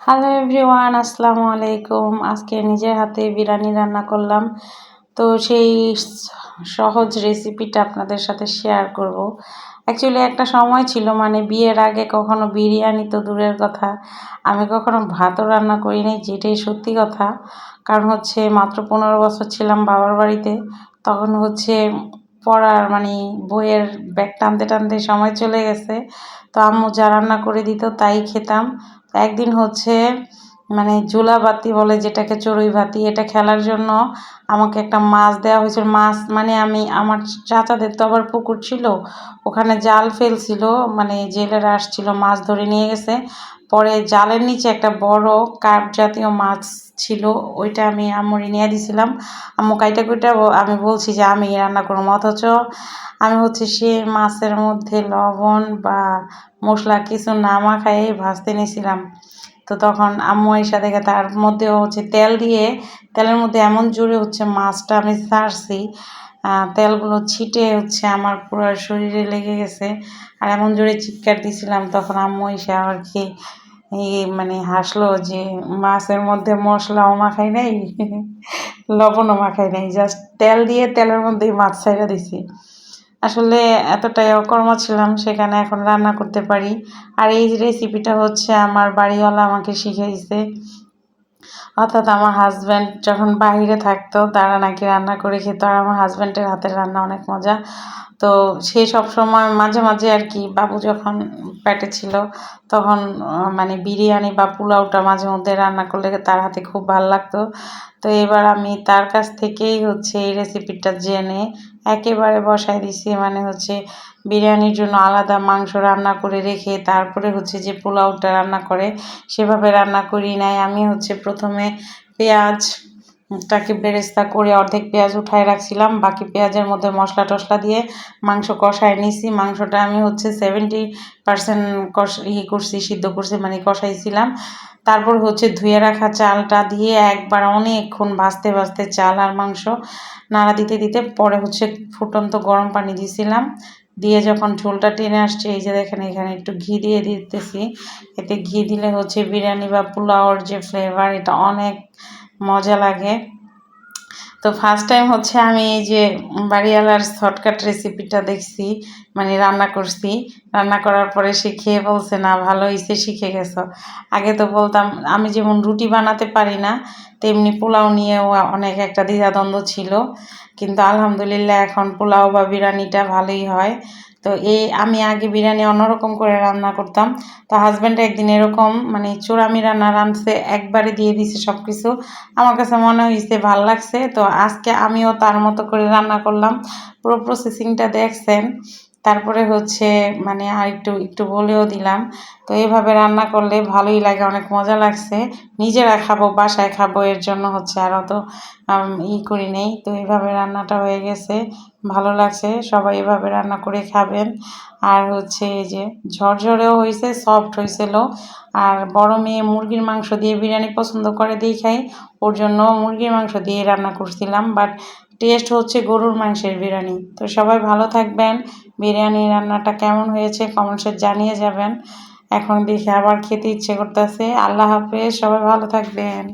Hello everyone আসসালামু আলাইকুম। আজকে নিজের হাতে বিরিয়ানি রান্না করলাম। তো সেই সহজ রেসিপিটা আপনাদের সাথে শেয়ার করব। অ্যাকচুয়ালি একটা সময় ছিল মানে বিয়ের আগে কখনো বিরিয়ানি তো দূরের কথা। আমি কখনো ভাতও রান্না করিনি যেটাই সত্যি কথা। কারণ হচ্ছে মাত্র পনেরো বছর ছিলাম বাবার বাড়িতে। তখন হচ্ছে পড়ার মানে বইয়ের ব্যাগ টানতে টানতে সময় চলে গেছে। তো আম্মু যা রান্না করে দিত তাই খেতাম। একদিন হচ্ছে মানে জোলা বাতি বলে যেটাকে চড়ুই বাতি এটা খেলার জন্য আমাকে একটা মাছ দেওয়া হয়েছিল। মাছ মানে আমি, আমার চাচাদের তো আবার পুকুর ছিল, ওখানে জাল ফেলছিল মানে জেলেরা আসছিল, মাছ ধরে নিয়ে গেছে। পরে জালের নিচে একটা বড় কাঠ জাতীয় মাছ ছিল, ওইটা আমি আম্মুরি নিয়ে দিছিলাম। আম্মু কাইটা কুইটা আমি বলছি যে আমি রান্না করব, অথচ আমি হচ্ছে সে মাছের মধ্যে লবণ বা মশলা কিছু না মাখাই ভাজতে নিয়েছিলাম। তো তখন আম্মু এসে দেখে তার মধ্যেও হচ্ছে তেল দিয়ে, তেলের মধ্যে এমন জোরে হচ্ছে মাছটা আমি ছাড়ছি তেলগুলো ছিটে হচ্ছে আমার পুরো শরীরে লেগে গেছে। আর এমন জোরে চিৎকার দিছিলাম, তখন আম্মু এসে আর কি মানে হাসলো যে, মাছের মধ্যে মশলাও মাখাই নাই, লবণও মাখাই নাই জাস্ট তেল দিয়ে তেলের মধ্যে মাছ ছাইড়া দিছি। আসলে এতটাই অকর্ম ছিলাম সেখানে এখন রান্না করতে পারি। আর এই রেসিপিটা হচ্ছে আমার বাড়িওয়ালা আমাকে শিখিয়েছে অর্থাৎ আমার হাজব্যান্ড যখন বাইরে থাকতো, তারা নাকি রান্না করে খেত। আর আমার হাজব্যান্ডের হাতের রান্না অনেক মজা। তো সে সব সময় মাঝে মাঝে আর কি, বাবু যখন পেটে ছিল, তখন মানে বিরিয়ানি বা পোলাওটা মাঝে মধ্যে রান্না করলে তার হাতে খুব ভালো লাগতো। তো এবার আমি তার কাছ থেকেই হচ্ছে এই রেসিপিটা জেনে একেবারে বসায় দিছি মানে হচ্ছে বিরিয়ানির জন্য আলাদা মাংস রান্না করে রেখে তারপরে হচ্ছে যে পোলাওটা রান্না করে, সেভাবে রান্না করি নাই। আমি হচ্ছে প্রথমে পেঁয়াজ টাকে বেরেস্তা করে অর্ধেক পেঁয়াজ উঠায় রাখছিলাম। বাকি পেঁয়াজের মধ্যে মশলা টশলা দিয়ে মাংস কষায় নিছি। মাংসটা আমি হচ্ছে সেভেন্টি পার্সেন্ট কষ ইয়ে করছি, সিদ্ধ করছি মানে কষাইছিলাম। তারপর হচ্ছে ধুয়ে রাখা চালটা দিয়ে একবার অনেকক্ষণ ভাজতে ভাজতে চাল আর মাংস নাড়া দিতে দিতে পরে হচ্ছে ফুটন্ত গরম পানি দিয়েছিলাম দিয়ে যখন ঝোলটা টেনে আসছে, এই যে দেখেন এখানে একটু ঘি দিয়ে দিতেছি। এতে ঘি দিলে হচ্ছে বিরিয়ানি বা পোলাওর যে ফ্লেভার এটা অনেক মজা লাগে। তো ফার্স্ট টাইম হচ্ছে আমি এই যে বাড়িওয়ালার শর্টকাট রেসিপিটা দেখছি মানে রান্না করছি। রান্না করার পরে সে খেয়ে বলছে, না, ভালো হয়েছে শিখে গেছো। আগে তো বলতাম, আমি যেমন রুটি বানাতে পারি না, তেমনি পোলাও নিয়েও অনেক একটা দ্বিধাদ্বন্দ্ব ছিল। কিন্তু আলহামদুলিল্লাহ এখন পোলাও বা বিরিয়ানিটা ভালোই হয়। তো এই আমি আগে বিরিয়ানি অন্যরকম করে রান্না করতাম। তো হাজব্যান্ড একদিন এরকম মানে চোরামি রান্না রাঁধছে একবারে দিয়ে দিছে সব কিছু আমার কাছে মনে হয়েছে ভালো লাগছে। তো আজকে আমিও তার মতো করে রান্না করলাম। পুরো প্রসেসিংটা দেখছেন। তারপরে হচ্ছে মানে আর একটু একটু বলেও দিলাম। তো এইভাবে রান্না করলে ভালোই লাগে, অনেক মজা লাগছে। নিজেরা খাব, বাসায় খাব, এর জন্য হচ্ছে আর অত ই করি নেই। তো এইভাবে রান্নাটা হয়ে গেছে, ভালো লাগছে। সবাই এভাবে রান্না করে খাবেন। আর হচ্ছে এই যে ঝরঝরেও হয়েছে সফট হয়েছিল আর বড় মেয়ে মুরগির মাংস দিয়ে বিরিয়ানি পছন্দ করে দিয়ে খাই, ওর জন্য মুরগির মাংস দিয়ে রান্না করছিলাম। বাট টেস্ট হচ্ছে গরুর মাংসের বিরিয়ানি। তো সবাই ভালো থাকবেন। বিরিয়ানি রান্নাটা কেমন হয়েছে কমেন্টসে জানিয়ে যাবেন। এখন দেখে আবার খেতে ইচ্ছে করতেছে। আল্লাহ হাফেজ, সবাই ভালো থাকবেন।